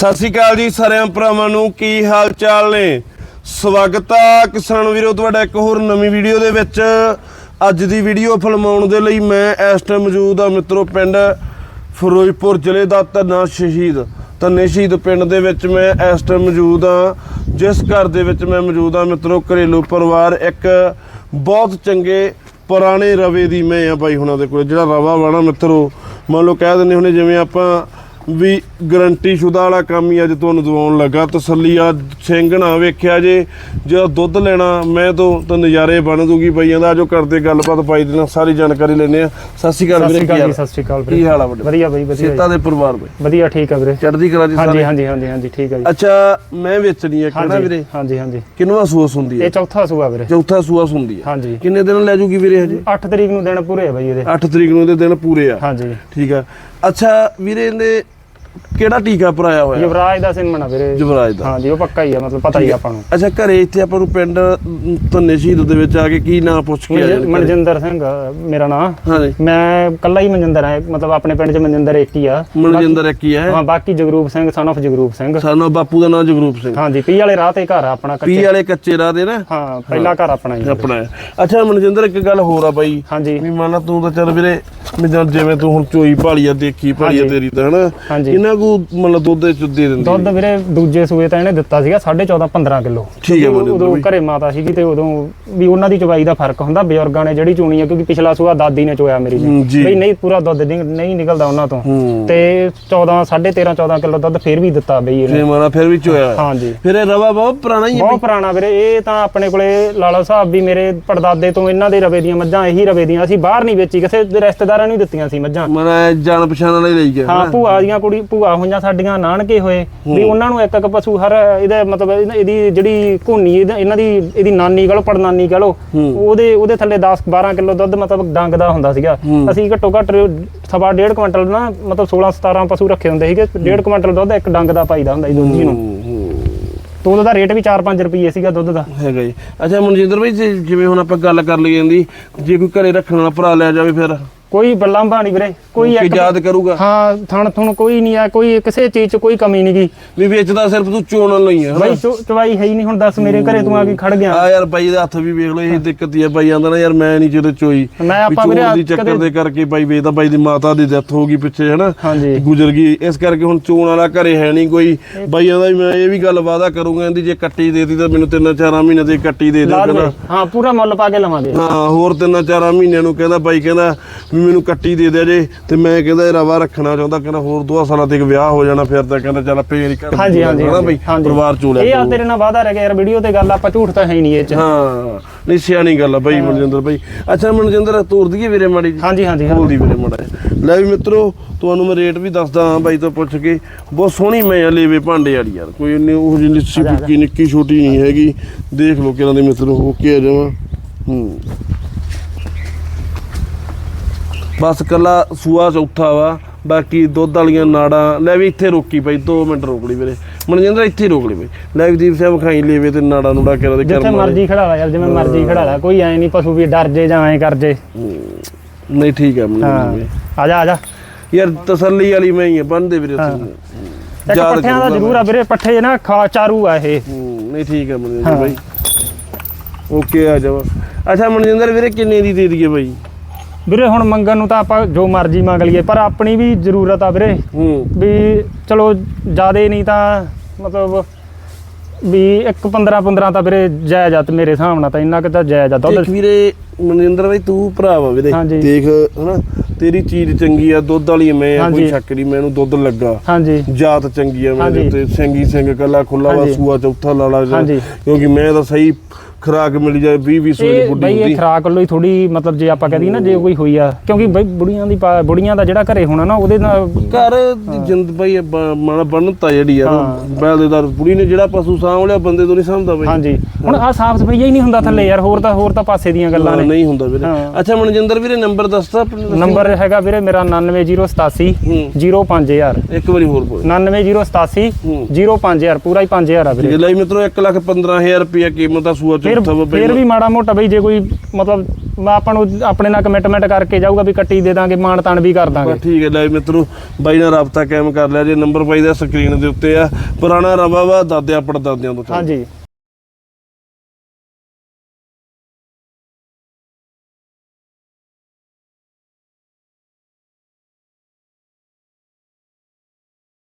ਸਤਿ ਸ਼੍ਰੀ ਅਕਾਲ ਜੀ ਸਾਰਿਆਂ ਭਰਾਵਾਂ ਨੂੰ, ਕੀ ਹਾਲ ਚਾਲ ਨੇ? ਸਵਾਗਤ ਆ ਕਿਸਾਨ ਵੀਰੋ, ਤੁਹਾਡਾ ਇੱਕ ਹੋਰ ਨਵੀਂ ਵੀਡੀਓ ਦੇ ਵਿੱਚ। ਅੱਜ ਦੀ ਵੀਡੀਓ ਫਿਲਮਾਉਣ ਦੇ ਲਈ ਮੈਂ ਇਸ ਟਾਈਮ ਮੌਜੂਦ ਆ ਮਿੱਤਰੋ ਪਿੰਡ ਫਿਰੋਜ਼ਪੁਰ ਜ਼ਿਲ੍ਹੇ ਦਾ ਧੰਨਾ ਸ਼ਹੀਦ, ਧੰਨੇ ਸ਼ਹੀਦ ਪਿੰਡ ਦੇ ਵਿੱਚ ਮੈਂ ਇਸ ਟਾਈਮ ਮੌਜੂਦ ਆ। ਜਿਸ ਘਰ ਦੇ ਵਿੱਚ ਮੈਂ ਮੌਜੂਦ ਆ ਮਿੱਤਰੋ, ਘਰੇਲੂ ਪਰਿਵਾਰ, ਇੱਕ ਬਹੁਤ ਚੰਗੇ ਪੁਰਾਣੇ ਰਵੇ ਦੀ ਮੈਂ ਆ ਬਾਈ ਹੁਣਾਂ ਦੇ ਕੋਲ, ਜਿਹੜਾ ਰਵਾ ਵਾਣਾ ਮਿੱਤਰੋ। ਮੰਨ ਲਓ ਕਹਿ ਦਿੰਦੇ ਹੁਣੇ ਜਿਵੇਂ ਆਪਾਂ ਵੀ ਗਰੰਟੀ ਸ਼ੁਦਾ ਵਾਲਾ ਕੰਮ ਹੀ ਅੱਜ ਤੁਹਾਨੂੰ ਦਵਾਉਣ ਲੱਗਾ। ਤਸੱਲੀ ਆ ਸਿੰਘ ਨਾ ਵੇਖਿਆ ਜੇ ਜਦੋਂ ਦੁੱਧ ਲੈਣਾ ਮੈਂ ਤੋਂ ਤਾਂ ਨਜ਼ਾਰੇ ਬਣ ਦੂਗੀ ਪਈਆਂ ਦਾ। ਜੋ ਕਰਦੇ ਗੱਲਬਾਤ ਪਾਈ ਦੇਣਾ ਸਾਰੀ ਜਾਣਕਾਰੀ ਲੈਣੇ ਆ ਸਤਿ ਸ਼੍ਰੀ ਅਕਾਲ ਵੀਰੇ ਕੀ ਹਾਲ ਜੀ ਸਤਿ ਸ਼੍ਰੀ ਅਕਾਲ ਵੀਰੇ। ਕੀ ਹਾਲ ਆ ਵੱਡੇ? ਵਧੀਆ ਬਈ ਵਧੀਆ ਸੇਤਾ ਜੀ। ਦੇ ਪਰਿਵਾਰ ਬਈ। ਵਧੀਆ ਠੀਕ ਆ ਵੀਰੇ। ਚੜ੍ਹਦੀ ਕਲਾ ਜੀ ਸਾਰੇ ਹਾਂਜੀ ਹਾਂਜੀ ਹਾਂਜੀ ਠੀਕ ਆ ਜੀ। ਅੱਛਾ ਮੈਂ ਵੇਚਣੀ ਹੈ ਕਿਹੜਾ ਵੀਰੇ? ਹਾਂਜੀ ਹਾਂਜੀ। ਕਿੰਨਵਾ ਸੂਸ ਹੁੰਦੀ ਹੈ ਇਹ ਚੌਥਾ ਸੂਆ ਵੀਰੇ। ਚੌਥਾ ਸੂਸ ਹੁੰਦੀ ਹੈ ਹਾਂਜੀ। ਕਿੰਨੇ ਦਿਨ ਲੈ ਜੂਗੀ ਵੀਰੇ ਹਜੇ? 8 ਤਰੀਕ ਨੂੰ ਦਿਨ ਪੂਰੇ ਆ ਬਈ ਇਹਦੇ। 8 ਤਰੀਕ ਨੂੰ ਇਹਦੇ ਦਿਨ ਪੂਰੇ ਆ। ਹਾਂਜੀ। ਠੀਕ ਆ। ਅੱਛਾ ਵੀਰੇ ਇਹਦੇ ਕਿਹੜਾ ਟੀਕਾ ਭਰਾਇਆ ਹੋਇਆ? ਯੁਵਰਾਜ ਦਾ ਸਿੰਮਣਾ ਵੀਰੇ। ਜਵਰਾਜ ਦਾ। ਹਾਂਜੀ ਉਹ ਪੱਕਾ ਹੀ ਆ ਮਤਲਬ ਪਤਾ ਹੀ ਆ ਆਪਾਂ ਨੂੰ। ਅੱਛਾ ਘਰੇ ਇੱਥੇ ਆਪਾਂ ਨੂੰ ਪਿੰਡ ਧੰਨੇ ਸ਼ਹੀਦ ਦੇ ਵਿੱਚ ਆ ਕੇ ਕੀ ਨਾਂ ਪੁੱਛ ਕੇ ਆਏ ਨੇ? ਮਨਜਿੰਦਰ ਸਿੰਘ ਆ ਮੇਰਾ ਨਾਮ ਹਾਂਜੀ। ਮੈਂ ਕੱਲਾ ਹੀ ਮਨਜਿੰਦਰ ਆ ਮਤਲਬ ਆਪਣੇ ਪਿੰਡ 'ਚ ਮਨਜਿੰਦਰ ਇੱਕ ਹੀ ਆ। ਮਨਜਿੰਦਰ ਇੱਕ ਹੀ ਹੈ? ਹਾਂ ਬਾਕੀ ਜਗਰੂਪ ਸਿੰਘ ਸਨ of ਜਗਰੂਪ ਸਿੰਘ। ਸਾਨੂੰ ਬਾਪੂ ਦਾ ਨਾਮ ਜਗਰੂਪ ਸਿੰਘ। ਹਾਂਜੀ ਪੀ ਵਾਲੇ ਰਾਹ ਤੇ ਘਰ ਆ ਆਪਣਾ ਪੀ ਕੱਚੇ ਵਾਲੇ ਕੱਚੇ ਰਾਹ ਦੇ ਨਾ? ਹਾਂ ਪਹਿਲਾ ਘਰ ਆਪਣਾ ਹੀ ਆ। ਆਪਣਾ। ਅੱਛਾ ਮਨਜਿੰਦਰ ਇੱਕ ਗੱਲ ਹੋਰ ਆ ਬਾਈ। ਹਾਂਜੀ। ਵੀ ਮੰਨ ਲਾ ਤੂੰ ਤਾਂ ਚੱਲ ਵੀਰੇ ਜਿਵੇਂ ਤੂੰ ਹੁਣ ਚੋਈ ਭਾਲੀ ਆ ਦੇਖੀ ਭਾਲੀ ਆ ਹਾਂਜੀ। ਤੇਰੀ ਤਾਂ ਹਨਾ? ਇਹਨਾਂ ਕੋ ਮਤਲਬ ਦੁੱਧ ਦੇ ਚ ਦੇ ਦਿੰਦੀ ਦੁੱਧ ਵੀਰੇ ਦੂਜੇ ਸੂਏ ਤਾਂ ਇਹਨੇ ਦਿੱਤਾ ਸੀਗਾ 14.5 15 ਕਿਲੋ। ਠੀਕ ਹੈ ਮਨਜਿੰਦਰ ਉਦੋਂ। ਘਰੇ ਮਾਤਾ ਸੀਗੀ ਤੇ ਉਦੋਂ ਵੀ ਉਹਨਾਂ ਦੀ ਚਵਾਈ ਦਾ ਫ਼ਰਕ ਹੁੰਦਾ ਬਜ਼ੁਰਗਾਂ ਨੇ ਜਿਹੜੀ ਚੂਣੀ ਆ ਕਿਉਂਕਿ ਪਿਛਲਾ ਸੂਆ ਦਾਦੀ ਨੇ ਚੋਇਆ ਮੇਰੀ ਹੂੰ, ਨੇ ਜੀ। ਬਈ ਨਹੀਂ ਪੂਰਾ ਦੁੱਧ ਨਹੀਂ ਨਹੀਂ ਨਿਕਲਦਾ ਉਹਨਾਂ ਤੋਂ। ਹੂੰ। ਤੇ 14 13.5 14 ਕਿਲੋ ਦੁੱਧ ਫੇਰ ਵੀ ਦਿੱਤਾ ਬਈ ਇਹਨੇ। ਫੇ ਮਾਨਾ ਫਿਰ ਵੀ ਚੋਇਆ। ਹਾਂਜੀ। ਫਿਰ ਇਹ ਰਵਾ ਬਹੁਤ ਪੁਰਾਣਾ ਹੀ ਹੈ ਬਹੁਤ ਪੁਰਾਣਾ ਵੀਰੇ ਇਹ ਤਾਂ ਆਪਣੇ ਕੋਲੇ ਲਾਲਾ ਸਾਹਿਬ ਵੀ ਮੇਰੇ ਪੜਦਾਦੇ ਤੋਂ ਇਹਨਾਂ ਦੇ ਰਵੇ ਦੀਆਂ ਮੱਝਾਂ ਇਹੀ ਰਵੇ ਦੀਆਂ ਅਸੀਂ ਬਾਹਰ ਨਹੀਂ ਵੇਚੀ ਕਿਸੇ ਰਿਸ਼ਤੇਦਾਰਾਂ ਨੂੰ ਹੀ ਦਿੱਤੀਆਂ ਸੀ ਮੱਝਾਂ। ਮਨਾ ਜਾਣ ਪਛਾਣ ਵਾਲੇ ਲਈ ਗਿਆ ਹਾਂ ਭੂਆ ਦੀਆਂ ਕੁੜੀ ਭੂਆ ਹੋਈਆਂ ਸਾਡੀਆਂ ਨਾਨਕੇ ਹੋਏ ਵੀ ਉਹਨਾਂ ਨੂੰ ਇੱਕ ਇੱਕ ਪਸ਼ੂ ਹਰ ਇਹਦਾ ਮਤਲਬ ਇਹਦਾ- ਇਹਦੀ ਜਿਹੜੀ ਘੂਨੀ ਇਹਦਾ- ਇਹਨਾਂ ਦੀ ਇਹਦੀ ਨਾਨੀ ਕਹ ਲੋ ਪੜਨਾਨੀ ਕਹ ਲੋ ਉਹਦੇ ਉਹਦੇ ਥੱਲੇ 10 12 ਕਿਲੋ ਦੁੱਧ ਮਤਲਬ ਡੰਗ ਦਾ ਹੁੰਦਾ ਸੀਗਾ। ਅਸੀਂ ਘੱਟੋ ਘੱਟ ਸਵਾ ਡੇਢ ਕੁਇੰਟਲ ਨਾ ਮਤਲਬ 16 17 ਪਸ਼ੂ ਰੱਖੇ ਹੁੰਦੇ ਸੀਗੇ। ਡੇਢ ਕੁਇੰਟਲ ਦੁੱਧ ਇੱਕ ਡੰਗ ਦਾ ਪਾਈਦਾ ਹੁੰਦਾ ਸੀ ਦੁੱਧ ਜੀ ਨੂੰ। ਤੇ ਉਹਦਾ ਰੇਟ ਵੀ 4-5 ਰੁਪਏ ਸੀਗਾ ਦੁੱਧ ਦਾ। ਹੈਗਾ ਜੀ। ਅੱਛਾ ਮਨਜਿੰਦਰ ਭਾਈ ਜੇ- ਜਿਵੇਂ ਹੁਣ ਆਪਾਂ ਗੱਲ ਕਰ ਲਈ ਜਾਂਦੀ ਜੇ ਕੋਈ ਘਰੇ ਰੱਖਣ ਵਾਲਾ ਭਰਾ ਲਿਆ ਜਾਵੇ ਫਿਰ? ਕੋਈ ਬੱਲਾਂਭਾ ਨਹੀਂ ਵੀਰੇ ਕੋਈ ਇੱਕ ਯਾਦ ਕਰੂਗਾ। ਹਾਂ ਥਣ ਥਣ ਕੋਈ ਨਹੀਂ ਆ ਕੋਈ ਕਿਸੇ ਚੀਜ਼ 'ਚ ਕੋਈ ਕਮੀ ਨਹੀਂਗੀ ਵੀ ਵੇਚਦਾ ਸਿਰਫ ਤੂੰ ਚੋਣ ਲਈ ਆ ਬਾਈ ਚਵਾਈ ਹੈ ਹੀ ਨਹੀਂ ਹੁਣ ਦੱਸ ਮੇਰੇ ਘਰੇ ਤੂੰ ਆ ਕੇ ਖੜ ਗਿਆ। ਆ ਯਾਰ ਬਾਈ ਦੇ ਹੱਥ ਵੀ ਵੇਖ ਲਓ ਇਹ ਦਿੱਕਤ ਹੀ ਆ। ਬਾਈ ਆਂਦਾ ਨਾ ਯਾਰ ਮੈਂ ਨਹੀਂ ਜਦੋਂ ਚੋਈ। ਮੈਂ ਆਪਾਂ ਵੀਰੇ ਦੀ ਚੱਕਰ ਦੇ ਕਰਕੇ ਬਾਈ ਵੇਚਦਾ ਬਾਈ ਦੀ ਮਾਤਾ ਦੀ ਡੈਥ ਹੋ ਗਈ ਪਿੱਛੇ ਹਨਾ? ਗੁਜ਼ਰ ਗਈ। ਇਸ ਕਰਕੇ ਹੁਣ ਚੋਣ ਵਾਲਾ ਘਰੇ ਹੈ ਨਹੀਂ ਕੋਈ। ਬਾਈ ਆਂਦਾ ਵੀ ਮੈਂ ਇਹ ਵੀ ਗੱਲ ਵਾਦਾ ਕਰੂੰਗਾ ਇਹਦੀ ਜੇ ਕੱਟੀ ਦੇਤੀ ਤਾਂ ਮੈਨੂੰ ਤਿੰਨ ਚਾਰਾਂ ਮਹੀਨੇ ਦੀ ਕੱਟੀ ਦੇ। ਕਹਿੰਦਾ। ਹਾਂ ਪੂਰਾ ਮੁੱਲ ਪਾ ਕੇ ਲਵਾਂਗੇ। ਹਾਂ ਹੋਰ ਤਿੰਨ ਚਾਰਾਂ ਮਹੀਨਿਆਂ ਨੂੰ ਕਹਿੰਦਾ ਬਾਈ ਕਹਿੰਦਾ ਵੀ ਮੈਨੂੰ ਕੱਟੀ ਦੇ ਦਿਆ ਜੇ ਤੇ ਮੈਂ ਕਹਿੰਦਾ ਇਹ ਰਵਾ ਰੱਖਣਾ ਚਾਹੁੰਦਾ ਕਹਿੰਦਾ ਹੋਰ ਦੋ ਸਾਲਾਂ ਤੱਕ ਵਿਆਹ ਹੋ ਜਾਣਾ ਫਿਰ ਤਾਂ ਕਹਿੰਦਾ ਚੱਲ ਆਪੇ ਹੀ ਕਰ ਹਾਂਜੀ ਹਾਂਜੀ ਹਨਾ ਬਈ। ਪਰਿਵਾਰ ਚੋਂ ਲੈ ਇਹ ਆ ਤੇਰੇ ਨਾਲ ਵਾਦਾ ਰਹਿ ਗਿਆ ਯਾਰ ਵੀਡੀਓ ਤੇ ਗੱਲ ਆਪਾਂ ਝੂਠ ਤਾਂ ਹੈ ਹੀ ਨਹੀਂ ਇਹ ਚ। ਹਾਂ ਨਹੀਂ ਸਿਆਣੀ ਗੱਲ ਆ ਬਾਈ ਮਨਜਿੰਦਰ ਬਾਈ। ਅੱਛਾ ਮਨਜਿੰਦਰ ਤੋਰ ਦਈਏ ਵੀਰੇ ਮਾੜੀ ਜੀ ਹਾਂਜੀ ਹਾਂਜੀ ਬੋਲਦੀ ਵੀਰੇ ਮਾੜਾ। ਲੈ ਵੀ ਮਿੱਤਰੋ ਤੁਹਾਨੂੰ ਮੈਂ ਰੇਟ ਵੀ ਦੱਸਦਾ ਹਾਂ ਬਾਈ ਤੋਂ ਪੁੱਛ ਕੇ। ਬਹੁਤ ਸੋਹਣੀ ਮੈਂ ਆ ਲੇਵੇ ਭਾਂਡੇ ਵਾਲੀ ਯਾਰ ਕੋਈ ਇੰਨੀ ਉਹ ਜਿਹੀ ਨਿੱਕੀ ਛੋਟੀ ਨਹੀਂ ਹੈਗੀ। ਦੇਖ ਲਓ ਕਿਹਨਾਂ ਦੇ ਮਿੱਤਰੋ ਓਕੇ ਆ ਜਾਵਾਂ। ਹੂੰ। ਬਸ ਕੱਲਾ ਸੂਆ ਚੌਥਾ ਵਾ ਬਾਕੀ ਦੁੱਧ ਵਾਲੀਆਂ ਨਾੜਾਂ ਲੈ ਵੀ ਇੱਥੇ ਰੋਕੀ ਪਈ 2 ਮਿੰਟ ਰੋਕ ਲਈ ਵੀਰੇ। ਮਨਜਿੰਦਰ ਇੱਥੇ ਰੋਕ ਲਈ ਬਈ ਲੈ ਵੀ ਦੀਪ ਸਾਹਿਬ ਖਾਈ ਲੇਵੇ ਤੇ ਨਾੜਾਂ ਨੂੜਾ ਕਿਹੜਾ ਦੇ ਜਿੱਥੇ। ਮਰਜ਼ੀ ਖੜਾ ਲਾ ਯਾਰ ਜਿਵੇਂ ਮਰਜ਼ੀ ਖੜਾ ਲਾ ਕੋਈ ਐ ਨਹੀਂ ਪਸ਼ੂ ਵੀ ਡਰ ਜੇ ਜਾਂ ਐ ਕਰ ਜੇ। ਨਹੀਂ ਠੀਕ ਹੈ। ਮਨਜਿੰਦਰ ਆ ਜਾ ਆ ਜਾ। ਯਾਰ ਤਸੱਲੀ ਵਾਲੀ ਮੈਂ ਹੀ ਆ ਬੰਦੇ ਵੀਰੇ ਹਾਂ। ਤੂੰ ਇੱਕ ਯਾਦ ਪੱਠਿਆਂ ਦਾ ਜ਼ਰੂਰ ਆ ਵੀਰੇ ਪੱਠੇ ਨਾ ਖਾ ਚਾਰੂ ਆ ਇਹ। ਨਹੀਂ ਠੀਕ ਹੈ ਮਨਜਿੰਦਰ। ਬਾਈ। ਓਕੇ ਆ ਜਾਵਾ ਅੱਛਾ ਮਨਜਿੰਦਰ ਵੀਰੇ ਕਿੰਨੇ ਦੀ ਦੇ ਦਈਏ ਬਾਈ? ਵੀਰੇ ਹੁਣ ਮੰਗਣ ਨੂੰ ਤਾਂ ਆਪਾਂ ਜੋ ਮਰਜ਼ੀ ਮੰਗ ਲਈਏ ਪਰ ਆਪਣੀ ਵੀ ਜ਼ਰੂਰਤ ਆ ਵੀਰੇ ਹੂੰ ਵੀ ਚਲੋ ਜਿਆਦੇ ਨਹੀਂ ਤਾਂ ਮਤਲਬ ਵੀ ਇੱਕ 15 15 ਤਾਂ ਵੀਰੇ ਜਾਇਜ਼ ਆ ਤੇ ਮੇਰੇ ਹਿਸਾਬ ਨਾਲ ਤਾਂ ਇੰਨਾ ਕਿ ਤਾਂ ਜਾਇਜ਼ ਆ ਦੁੱਧ ਦੇਖ ਵੀਰੇ ਮਨਜਿੰਦਰ ਬਾਈ ਤੂੰ ਭਰਾ ਵਾ ਵੀਰੇ ਹਾਂਜੀ। ਦੇਖ ਹਨਾ ਤੇਰੀ ਚੀਜ਼ ਚੰਗੀ ਆ ਦੁੱਧ ਵਾਲੀ ਮੈਂ ਆ ਕੋਈ ਹਾਂਜੀ। ਸ਼ੱਕ ਨਹੀਂ ਮੈਨੂੰ ਦੁੱਧ ਲੱਗਾ ਹਾਂਜੀ ਜਾਤ ਚੰਗੀ ਆ ਮੇਰੇ ਹਾਂਜੀ। ਤੇ ਸਿੰਗੀ ਸਿੰਘ ਕੱਲਾ ਖੁੱਲਾ ਵਾ ਹਾਂਜੀ। ਸੂਆ ਚੌਥਾ ਲਾਲਾ ਜਿਹਾ। ਹਾਂਜੀ। ਕਿਉਂਕਿ ਮੈਂ ਤਾਂ ਸਹੀ ਖਰਾਕ ਮਿਲ ਜਾਏ 20 20 ਸੌ ਦੀ ਇਹ ਬੁੱਢੀ ਬਈ ਹੁੰਦੀ। ਇਹ ਖਰਾਕ ਵੱਲੋਂ ਹੀ ਥੋੜੀ ਮਤਲਬ ਜੇ ਆਪਾਂ ਕਹਦੀ ਨਾ ਜੇ ਕੋਈ ਹੋਈ ਆ ਕਿਉਂਕਿ ਬਈ ਬੁੜੀਆਂ ਦੀ ਪਾ- ਬੁੜੀਆਂ ਦਾ ਜਿਹੜਾ ਘਰੇ ਹੋਣਾ ਨਾ ਉਹਦੇ ਨਾਲ ਘਰ ਦੀ ਜਿੰਦ ਬਈ ਇਹ ਬ- ਮਨ ਬਣਤਾ ਜਿਹੜੀ ਆ ਹਾਂ। ਬੈਲੇਦਾਰ ਬੁੜੀ ਨੇ ਜਿਹੜਾ ਪਸ਼ੂ ਸਾਂਭ ਲਿਆ ਬੰਦੇ ਤੋਂ ਨਹੀਂ ਸਾਂਭਦਾ ਬਈ। ਹਾਂਜੀ। ਹੁਣ ਆ ਸਾਫ਼ ਸਫ਼ਾਈ ਹੀ ਨਹੀਂ ਹੁੰਦਾ ਥੱਲੇ ਯਾਰ ਹੋਰ ਤਾਂ ਹੋਰ ਤਾਂ ਪਾਸੇ ਦੀਆਂ ਗੱਲਾਂ ਹਾਂ, ਨੇ। ਨਹੀਂ ਹੁੰਦਾ ਵੀਰੇ। ਹਾਂ। ਅੱਛਾ ਮਨਜਿੰਦਰ ਵੀਰੇ ਨੰਬਰ ਦੱਸਦਾ? ਨੰਬਰ ਹੈਗਾ ਵੀਰੇ ਮੇਰਾ 99087 ਹੂੰ। 05000 ਇੱਕ ਵਾਰੀ ਹੋਰ ਬੋਲ। 99087 ਹੂੰ। 05000 ਪੂਰਾ ਹੀ 5000 ਆ ਠੀਕ ਵੀਰੇ ਹੈ ਲਈ ਮਿੱਤਰੋ 1 ਲੱਖ 15000 ਰੁਪਏ ਕੀਮਤ ਦਾ ਸੂਆ ਫਿਰ ਫਿਰ ਵੀ ਮਾੜਾ ਮੋਟਾ ਬਈ ਜੇ ਕੋਈ ਮਤਲਬ ਮੈਂ ਆਪਾਂ ਨੂੰ ਆਪਣੇ ਨਾਲ ਕਮਿਟਮੈਂਟ ਕਰਕੇ ਜਾਊਗਾ ਵੀ ਕੱਟੀ ਦੇ ਦਾਂਗੇ ਮਾਣ ਤਾਣ ਵੀ ਕਰ ਦਾਂਗੇ। ਬਸ ਠੀਕ ਹੈ ਲੈ ਮਿੱਤਰੋ ਬਾਈ ਨਾਲ ਰਾਬਤਾ ਕਾਇਮ ਕਰ ਲਿਆ ਜੇ ਨੰਬਰ ਬਾਈ ਦਾ ਸਕਰੀਨ ਦੇ ਉੱਤੇ ਆ। ਪੁਰਾਣਾ ਰਵਾ ਵਾ ਦਾਦਿਆਂ ਪੜਦਾਦਿਆਂ ਤੋਂ ਚੱਲਦਾ। ਹਾਂਜੀ।